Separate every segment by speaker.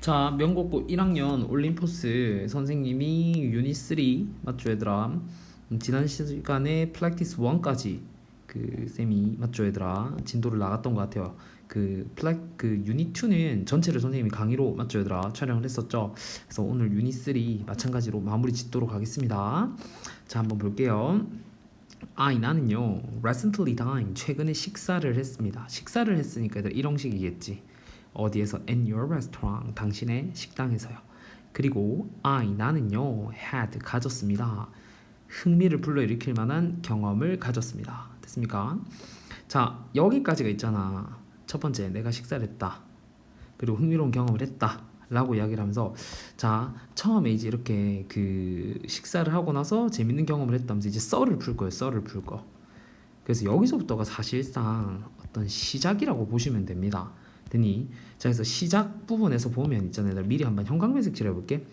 Speaker 1: 자, 명곡고 1학년 올림포스 선생님이 유닛 3 맞죠 얘들아? 음, 지난 시간에 플렉티스 1까지 그 쌤이 맞죠 얘들아? 진도를 나갔던 것 같아요. 그 플렉 그 유닛 2는 전체를 선생님이 강의로 맞죠 얘들아? 촬영을 했었죠. 그래서 오늘 유닛 3 마찬가지로 마무리 짓도록 하겠습니다. 자, 한번 볼게요. 아이 나는요 recently dined 최근에 식사를 했습니다. 식사를 했으니까 얘들 일형식이겠지. 어디에서 in your restaurant 당신의 식당에서요. 그리고 I 나는요 had 가졌습니다. 흥미를 불러일으킬 만한 경험을 가졌습니다. 됐습니까? 자 여기까지가 있잖아. 첫 번째 내가 식사를 했다. 그리고 흥미로운 경험을 했다. 라고 이야기를 하면서 자 처음에 이제 이렇게 그 식사를 하고 나서 재밌는 경험을 했다면서 이제 썰을 풀 거예요 썰을 풀 거. 그래서 여기서부터가 사실상 어떤 시작이라고 보시면 됩니다. 되니 자 그래서 시작 부분에서 보면 있잖아요. 내가 미리 한번 형광색칠 해볼게.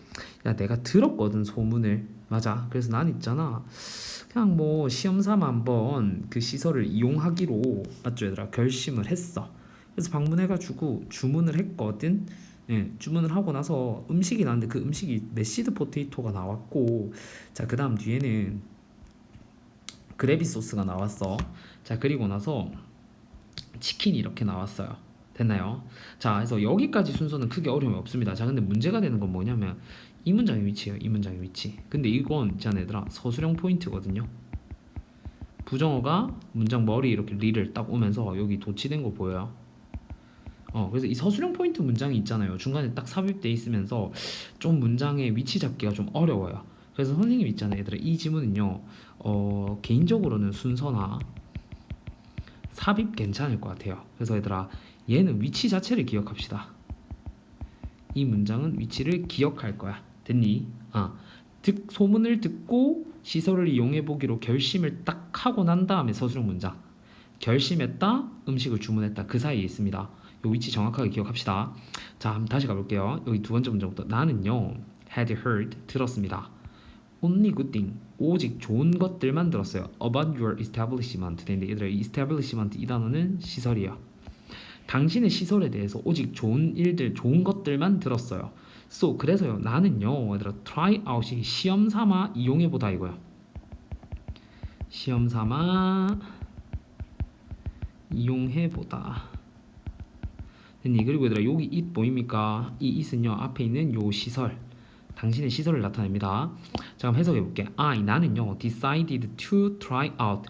Speaker 1: 야 내가 들었거든 소문을 맞아. 그래서 난 있잖아. 그냥 뭐 시험 삼아 한번 그 시설을 이용하기로 맞죠 얘들아 결심을 했어. 그래서 방문해가지고 주문을 했거든. 예, 주문을 하고 나서 음식이 나왔는데 그 음식이 메시드 포테이토가 나왔고 자 그 다음 뒤에는 그래비 소스가 나왔어. 자 그리고 나서 치킨이 이렇게 나왔어요. 됐나요? 자, 그래서 여기까지 순서는 크게 어려움이 없습니다. 자, 근데 문제가 되는 건 뭐냐면 이 문장의 위치예요. 이 문장의 위치. 근데 이건 있잖아 얘들아 서술형 포인트거든요. 부정어가 문장 머리 이렇게 리를 딱 오면서 여기 도치된 거 보여요? 어, 그래서 이 서술형 포인트 문장이 있잖아요. 중간에 딱 삽입돼 있으면서 좀 문장의 위치 잡기가 좀 어려워요. 그래서 선생님 있잖아요, 얘들아. 이 지문은요, 어, 개인적으로는 순서나 삽입 괜찮을 것 같아요. 그래서 얘들아, 얘는 위치 자체를 기억합시다. 이 문장은 위치를 기억할 거야. 됐니? 아, 듣, 소문을 듣고 시설을 이용해 보기로 결심을 딱 하고 난 다음에 서술형 문장. 결심했다, 음식을 주문했다. 그 사이에 있습니다. 요 위치 정확하게 기억합시다. 자, 다시 가볼게요. 여기 두 번째 문장부터 나는요 had heard 들었습니다. only good thing 오직 좋은 것들만 들었어요. about your establishment. 얘들아 이 establishment 이 단어는 시설이에요. 당신의 시설에 대해서 오직 좋은 일들, 좋은 것들만 들었어요. So 그래서요 나는요 얘들아 try out이 시험 삼아 이용해 보다 이거야. 시험 삼아 이용해 보다. 그리고 얘들아 여기 it 보입니까? 이 it은요 앞에 있는 요 시설 당신의 시설을 나타냅니다. 자 그럼 해석해 볼게. I 나는요 decided to try out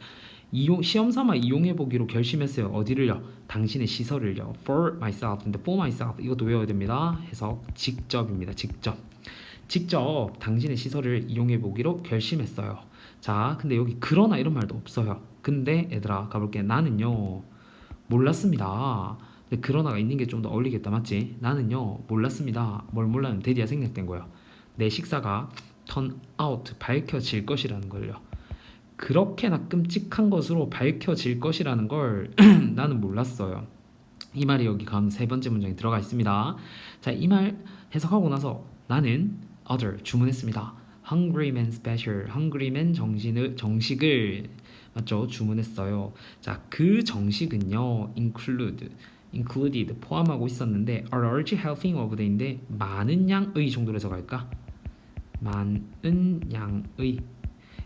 Speaker 1: 이용 시험 삼아 이용해 보기로 결심했어요. 어디를요? 당신의 시설을요. For myself. 근데 for myself 이것도 외워야 됩니다. 해석 직접입니다. 직접. 직접 당신의 시설을 이용해 보기로 결심했어요. 자, 근데 여기 그러나 이런 말도 없어요. 근데 얘들아 가볼게. 나는요 몰랐습니다. 근데 그러나가 있는 게 좀 더 어울리겠다 맞지? 나는요 몰랐습니다. 뭘 몰랐는 대디야 생략된 거예요. 내 식사가 turn out 밝혀질 것이라는 걸요. 그렇게나 끔찍한 것으로 밝혀질 것이라는 걸 나는 몰랐어요. 이 말이 여기 가운 세 번째 문장에 들어가 있습니다. 자, 이 말 해석하고 나서 나는 other 주문했습니다. Hungry Man Special, Hungry Man 정신을 정식을 맞죠? 주문했어요. 자, 그 정식은요, include, included 포함하고 있었는데 a large helping of the인데 많은 양의 정도로 해석할까? 많은 양의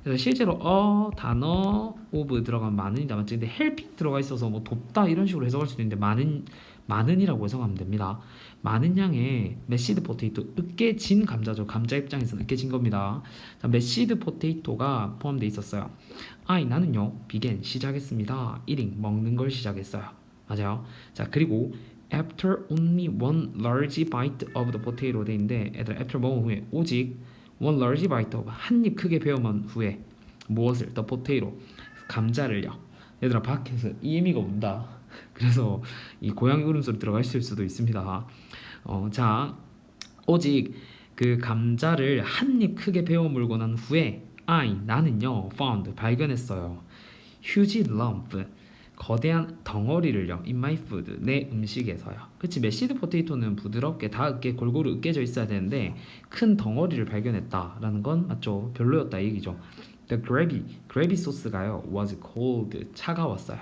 Speaker 1: 그래서 실제로 어 단어 오브 들어가면 많은이다 맞지? 근데 helping 들어가 있어서 뭐 돕다 이런 식으로 해석할 수도 있는데 많은 많은이라고 해석하면 됩니다. 많은 양의 메시드 포테이토 으깨진 감자죠. 감자 입장에서는 으깨진 겁니다. 자, 메시드 포테이토가 포함되어 있었어요. 아이 나는요 비겐 시작했습니다. eating 먹는 걸 시작했어요. 맞아요. 자 그리고 after only one large bite of the potato 돼 있는데 애들 after 먹은 후에 오직 one large bite of 한입 크게 베어만 후에 무엇을 the potato 감자를요. 얘들아 밖에서 이미가 온다. 그래서 이 고양이 울음소리 들어가 있을 수도 있습니다. 어, 자 오직 그 감자를 한입 크게 베어 물고 난 후에 I 나는요 found 발견했어요. huge lump 거대한 덩어리를요 in my food 내 음식에서요. 그치 메시드 포테이토는 부드럽게 다 으깨 골고루 으깨져 있어야 되는데 큰 덩어리를 발견했다라는 건 맞죠 별로였다 이 얘기죠. The gravy gravy 소스가요 was cold 차가웠어요.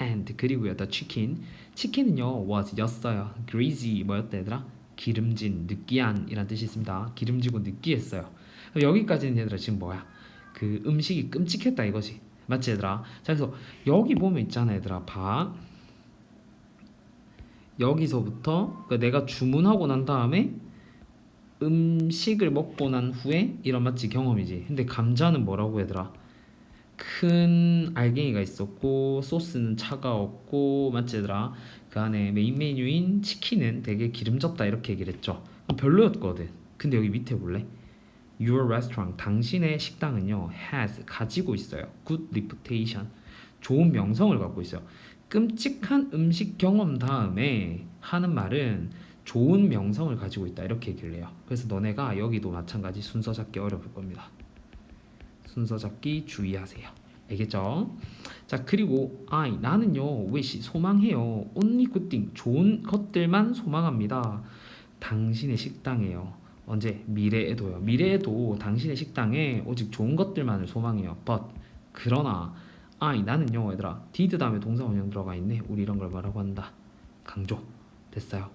Speaker 1: And 그리고요 the chicken 치킨은요 was 였어요. greasy 뭐였다 얘들아 기름진, 느끼한 이란 뜻이 있습니다. 기름지고 느끼했어요. 여기까지는 얘들아 지금 뭐야? 그 음식이 끔찍했다 이거지. 맞지 얘들아? 자 그래서 여기 보면 있잖아 얘들아. 봐. 여기서부터 그러니까 내가 주문하고 난 다음에 음식을 먹고 난 후에 이런 맛지 경험이지. 근데 감자는 뭐라고 얘들아? 큰 알갱이가 있었고 소스는 차가웠고 맞지 얘들아? 그 안에 메인 메뉴인 치킨은 되게 기름졌다 이렇게 얘기를 했죠. 별로였거든. 근데 여기 밑에 볼래? Your restaurant 당신의 식당은요 has 가지고 있어요. good reputation 좋은 명성을 갖고 있어요. 끔찍한 음식 경험 다음에 하는 말은 좋은 명성을 가지고 있다 이렇게 얘기를 해요. 그래서 너네가 여기도 마찬가지 순서 잡기 어려울 겁니다. 순서 잡기 주의하세요. 알겠죠? 자 그리고 I 나는요 wish 소망해요. only good thing 좋은 것들만 소망합니다. 당신의 식당에요. 언제 미래에도요. 미래에도 당신의 식당에 오직 좋은 것들만을 소망해요. but 그러나 I 나는요 얘들아 did 다음에 동사 원형 들어가 있네. 우리 이런 걸 뭐라고 한다. 강조 됐어요.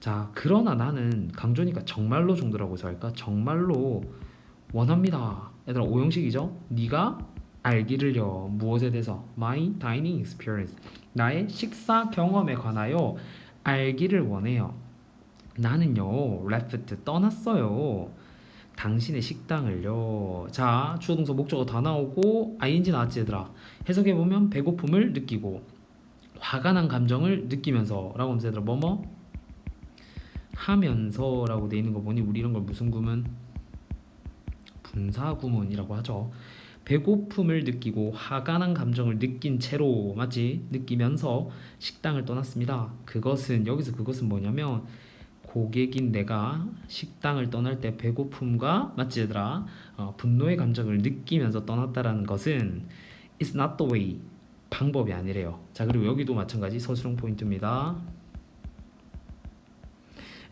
Speaker 1: 자 그러나 나는 강조니까 정말로 정도라고 해서 할까? 정말로 원합니다. 얘들아 오형식이죠. 네가 알기를요 무엇에 대해서 my dining experience 나의 식사 경험에 관하여 알기를 원해요. 나는요 left 떠났어요. 당신의 식당을요. 자 주어 동사 목적어 다 나오고 ing 나왔지 얘들아. 해석해 보면 배고픔을 느끼고 화가 난 감정을 느끼면서 라고 하면서 얘들아 뭐뭐 하면서 라고 돼 있는 거 보니 우리 이런 걸 무슨 구문 분사 구문이라고 하죠. 배고픔을 느끼고 화가 난 감정을 느낀 채로 맞지 느끼면서 식당을 떠났습니다. 그것은 여기서 그것은 뭐냐면 고객인 내가 식당을 떠날 때 배고픔과 맞지 얘들아 어, 분노의 감정을 느끼면서 떠났다라는 것은 it's not the way 방법이 아니래요. 자 그리고 여기도 마찬가지 서술형 포인트입니다.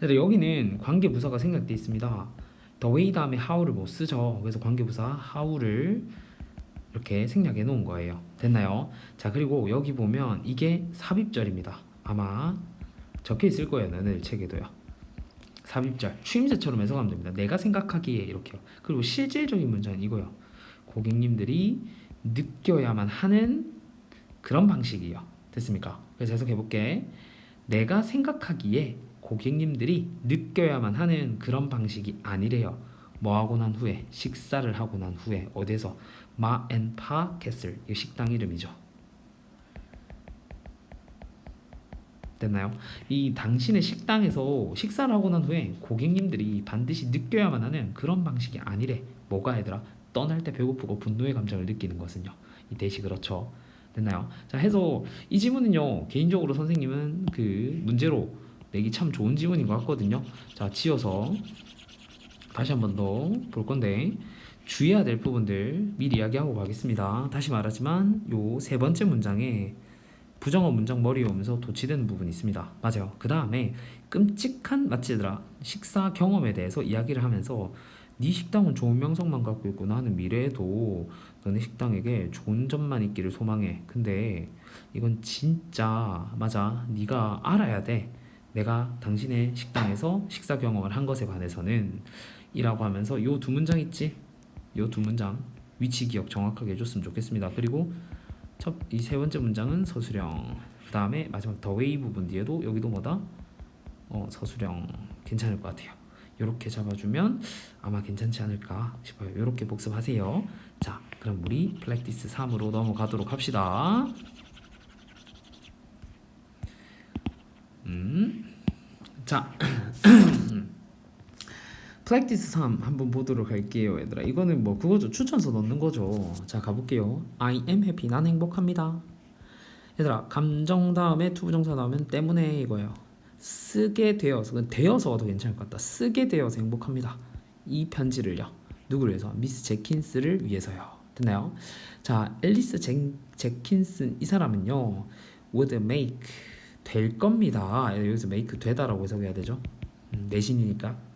Speaker 1: 여기는 관계 부사가 생략돼 있습니다. the way 다음에 how를 못 쓰죠. 그래서 관계 부사 how를 이렇게 생략해 놓은 거예요. 됐나요? 자 그리고 여기 보면 이게 삽입절입니다. 아마 적혀 있을 거예요. 너네 책에도요. 삽입절 추임새처럼 해석하면 됩니다. 내가 생각하기에 이렇게요. 그리고 실질적인 문장은 이거요. 고객님들이 느껴야만 하는 그런 방식이요. 됐습니까? 그래서 해석해 볼게. 내가 생각하기에 고객님들이 느껴야만 하는 그런 방식이 아니래요. 뭐 하고 난 후에 식사를 하고 난 후에 어디서 마앤파 캐슬 이 식당 이름이죠. 됐나요? 이 당신의 식당에서 식사를 하고 난 후에 고객님들이 반드시 느껴야만 하는 그런 방식이 아니래. 뭐가 얘들아? 떠날 때 배고프고 분노의 감정을 느끼는 것은요. 이 대시 그렇죠. 됐나요? 자 해서 이 지문은요 개인적으로 선생님은 그 문제로 내기 참 좋은 지문인 것 같거든요. 자 지어서 다시 한 번 더 볼 건데 주의해야 될 부분들 미리 이야기하고 가겠습니다. 다시 말하지만 요 세 번째 문장에 부정어 문장 머리에 오면서 도치되는 부분이 있습니다. 맞아요. 그 다음에 끔찍한 마치들아 식사 경험에 대해서 이야기를 하면서 네 식당은 좋은 명성만 갖고 있고 나는 미래에도 너네 식당에게 좋은 점만 있기를 소망해. 근데 이건 진짜 맞아. 네가 알아야 돼. 내가 당신의 식당에서 식사 경험을 한 것에 관해서는 이라고 하면서 요 두 문장 있지? 요 두 문장 위치 기억 정확하게 해줬으면 좋겠습니다. 그리고 첫 이 세 번째 문장은 서술형. 그 다음에 마지막 더 웨이 부분 뒤에도 여기도 뭐다? 어 서술형 괜찮을 것 같아요. 이렇게 잡아주면 아마 괜찮지 않을까 싶어요. 이렇게 복습하세요. 자, 그럼 우리 플렉티스 3으로 넘어가도록 합시다. 음, 자, 플렉티스 3 한번 보도록 할게요, 얘들아. 이거는 뭐 그거죠. 추천서 넣는 거죠. 자, 가볼게요. I am happy. 난 행복합니다. 얘들아, 감정 다음에 투부정사 나오면 때문에 이거예요. 쓰게 되어서, 그건 되어서가 더 괜찮을 것 같다. 쓰게 되어서 행복합니다. 이 편지를요. 누구를 위해서? 미스 제킨스를 위해서요. 됐나요? 자, 앨리스 제, 제킨슨 이 사람은요. would make 될 겁니다. 여기서 make 되다라고 해석해야 되죠. 음, 내신이니까.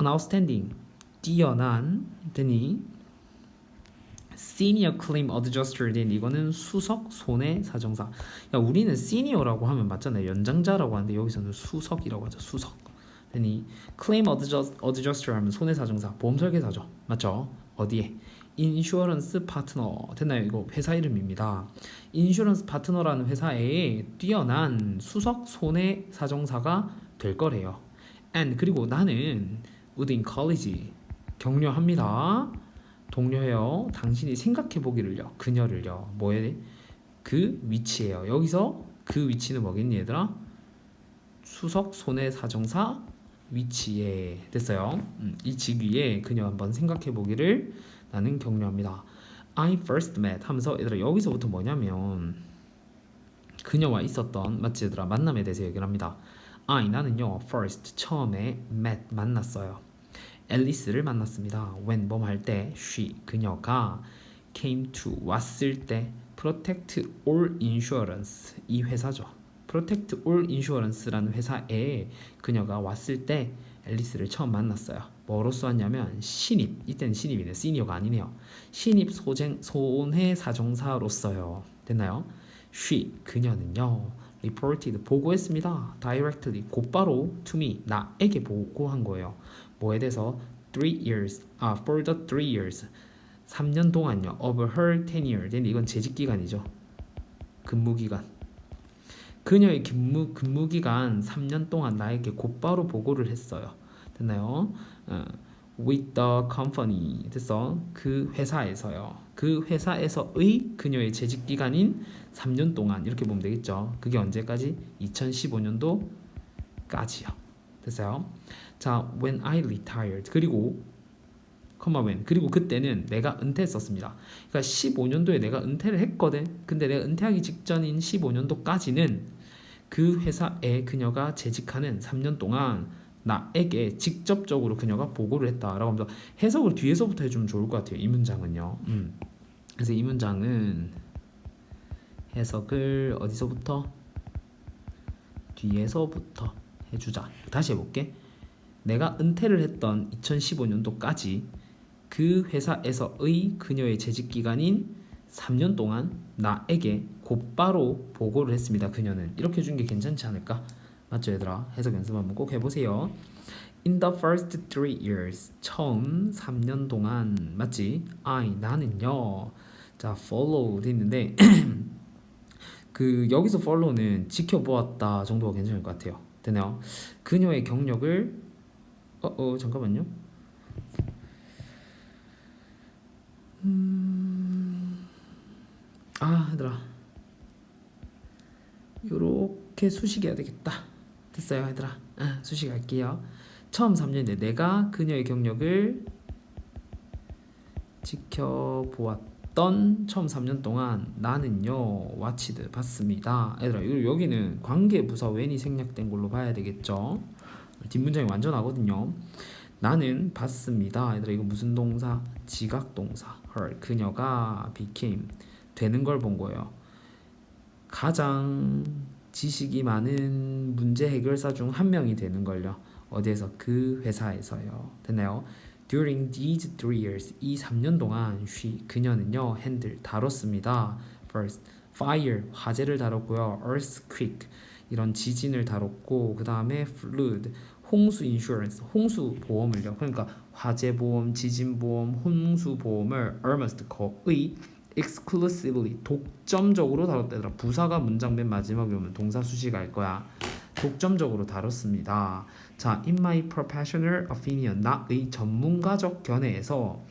Speaker 1: An outstanding 뛰어난 되니 senior claim adjuster 된 이거는 수석 손해 사정사. 야 우리는 senior라고 하면 맞잖아요. 연장자라고 하는데 여기서는 수석이라고 하죠. 수석. 됐니? claim adjust, adjuster 하면 손해 사정사 보험 설계사죠 맞죠? 어디에? 인슈어런스 파트너 됐나요? 이거 회사 이름입니다. 인슈런스 파트너라는 회사에 뛰어난 수석 손해 사정사가 될 거래요. and 그리고 나는 would encourage 격려합니다. 동료예요. 당신이 생각해 보기를요. 그녀를요. 뭐에 그 위치예요. 여기서 그 위치는 뭐겠니 얘들아? 수석 손해 사정사 위치에 됐어요. 음, 이 직위에 그녀 한번 생각해 보기를 나는 격려합니다. I first met 하면서 얘들아 여기서부터 뭐냐면 그녀와 있었던 맞지 얘들아 만남에 대해서 얘기를 합니다. I 나는요 first 처음에 met 만났어요. 앨리스를 만났습니다. when 뭐 할 때 she 그녀가 came to 왔을 때 protect all insurance 이 회사죠. protect all insurance라는 회사에 그녀가 왔을 때 앨리스를 처음 만났어요. 뭐로써 왔냐면 신입 이때는 신입이네 시니어가 아니네요. 신입 소쟁 손해 사정사로서요. 됐나요? she 그녀는요 reported 보고했습니다. directly 곧바로 to me 나에게 보고한 거예요. 뭐에 대해서 three years 아 for the three years 3년 동안요 of her tenure 근데 이건 재직 기간이죠. 근무 기간. 그녀의 근무 근무 기간 3년 동안 나에게 곧바로 보고를 했어요. 됐나요? 어, with the company 됐어. 그 회사에서요. 그 회사에서의 그녀의 재직 기간인 3년 동안 이렇게 보면 되겠죠. 그게 언제까지? 2015년도까지요. 됐어요? 자, when I retired 그리고 컴마 when 그리고 그때는 내가 은퇴했었습니다. 그러니까 15년도에 내가 은퇴를 했거든. 근데 내가 은퇴하기 직전인 15년도까지는 그 회사에 그녀가 재직하는 3년 동안 나에게 직접적으로 그녀가 보고를 했다라고 하면서 해석을 뒤에서부터 해주면 좋을 것 같아요. 이 문장은요. 음. 그래서 이 문장은 해석을 어디서부터 뒤에서부터 해주자. 다시 해볼게. 내가 은퇴를 했던 2015년도까지 그 회사에서의 그녀의 재직 기간인 3년 동안 나에게 곧바로 보고를 했습니다. 그녀는 이렇게 준게 괜찮지 않을까? 맞죠, 얘들아? 해석 연습 한번 꼭 해보세요. In the first three years, 처음 3년 동안 맞지? I 나는요. 자, follow 돼 있는데 그 여기서 follow는 지켜보았다 정도가 괜찮을 것 같아요. 되네요. 그녀의 경력을 어 어 잠깐만요. 음... 아 얘들아 요렇게 수식해야 되겠다 됐어요 얘들아. 아, 수식 할게요. 처음 3년인데 내가 그녀의 경력을 지켜보았던 처음 3년 동안 나는요 와치드 봤습니다. 얘들아 요- 여기는 관계부사 when이 생략된 걸로 봐야 되겠죠? 뒷문장이 완전하거든요. 나는 봤습니다. 얘들아 이거 무슨 동사? 지각동사. her 그녀가 became 되는 걸 본 거예요. 가장 지식이 많은 문제 해결사 중 한 명이 되는 걸요. 어디에서? 그 회사에서요. 됐나요? During these three years 이 3년 동안 she 그녀는요 핸들 다뤘습니다. First fire 화재를 다뤘고요. Earthquake 이런 지진을 다뤘고 그 다음에 flood 홍수 인슈런스 홍수 보험을요. 그러니까 화재 보험 지진 보험 홍수 보험을 almost 거의 exclusively 독점적으로 다뤘다 얘들아 부사가 문장 맨 마지막에 오면 동사 수식할 거야 독점적으로 다뤘습니다 자 in my professional opinion 나의 전문가적 견해에서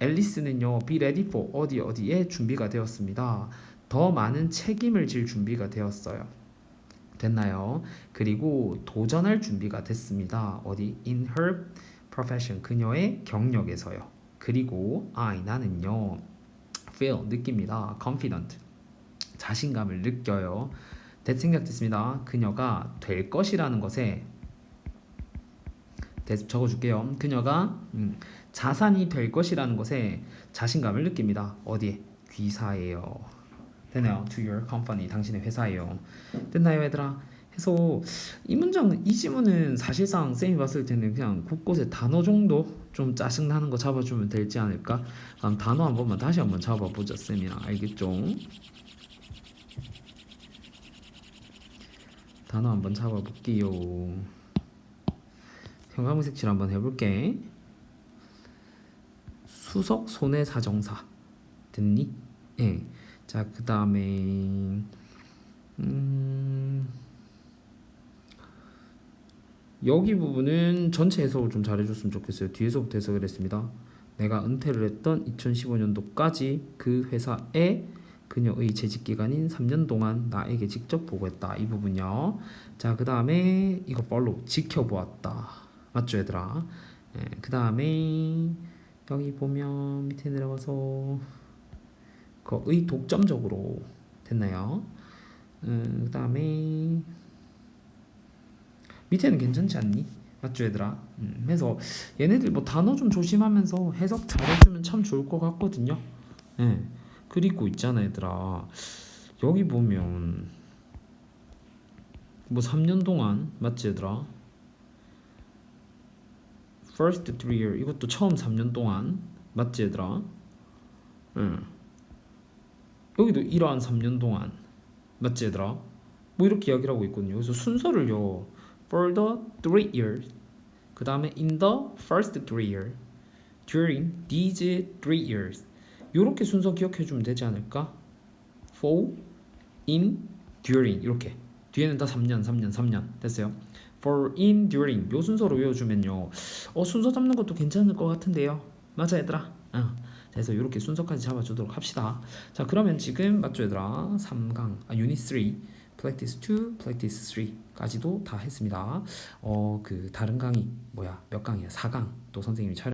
Speaker 1: 앨리스는요 be ready for 어디 어디에 준비가 되었습니다 더 많은 책임을 질 준비가 되었어요 됐나요? 그리고 도전할 준비가 됐습니다. 어디? In her profession 그녀의 경력에서요. 그리고 I 나는요 feel 느낍니다. confident 자신감을 느껴요. 됐 생각됐습니다. 그녀가 될 것이라는 것에 됐 적어줄게요. 그녀가 음, 자산이 될 것이라는 것에 자신감을 느낍니다. 어디에? 귀사예요. 되네요. To your company 당신의 회사예요. 됐나요, 얘들아? 해서 이 문장 이 지문은 사실상 쌤이 봤을 때는 그냥 곳곳에 단어 정도 좀 짜증 나는 거 잡아주면 되지 않을까? 그럼 단어 한 번만 다시 한번 잡아보자 쌤이랑 알겠죠? 단어 한번 잡아볼게요. 형광색칠 한번 해볼게. 수석 손해 사정사 됐니? 예. 자, 그 다음에 음, 여기 부분은 전체 해석을 좀 잘해줬으면 좋겠어요. 뒤에서부터 해석을 했습니다. 내가 은퇴를 했던 2015년도까지 그 회사에 그녀의 재직 기간인 3년 동안 나에게 직접 보고했다. 이 부분요. 자, 그 다음에 이거 팔로우 지켜보았다. 맞죠, 얘들아? 예, 그 다음에 여기 보면 밑에 내려가서 거의 독점적으로 됐나요? 음, 그 다음에 밑에는 괜찮지 않니? 맞죠 얘들아? 음, 그래서 얘네들 뭐 단어 좀 조심하면서 해석 잘해주면 참 좋을 것 같거든요 예. 그리고 있잖아 얘들아 여기 보면 뭐 3년 동안 맞지 얘들아? First three year 이것도 처음 3년 동안 맞지 얘들아? 응. 여기도 이러한 3년 동안 맞지 얘들아? 뭐 이렇게 이야기를 하고 있거든요. 그래서 순서를요. For the three years 그 다음에 in the first three years during these three years 요렇게 순서 기억해 주면 되지 않을까? For, in, during 이렇게 뒤에는 다 3년, 3년, 3년 됐어요. For, in, during 요 순서로 외워주면요. 어 순서 잡는 것도 괜찮을 것 같은데요. 맞아 얘들아. 어. 그래서 이렇게 순서까지 잡아주도록 합시다. 자 그러면 지금 맞죠 얘들아? 3강 아 유닛 3 practice 2, practice 3까지도 다 했습니다. 어 그 다른 강의 뭐야 몇 강이야? 4강 또 선생님이 촬영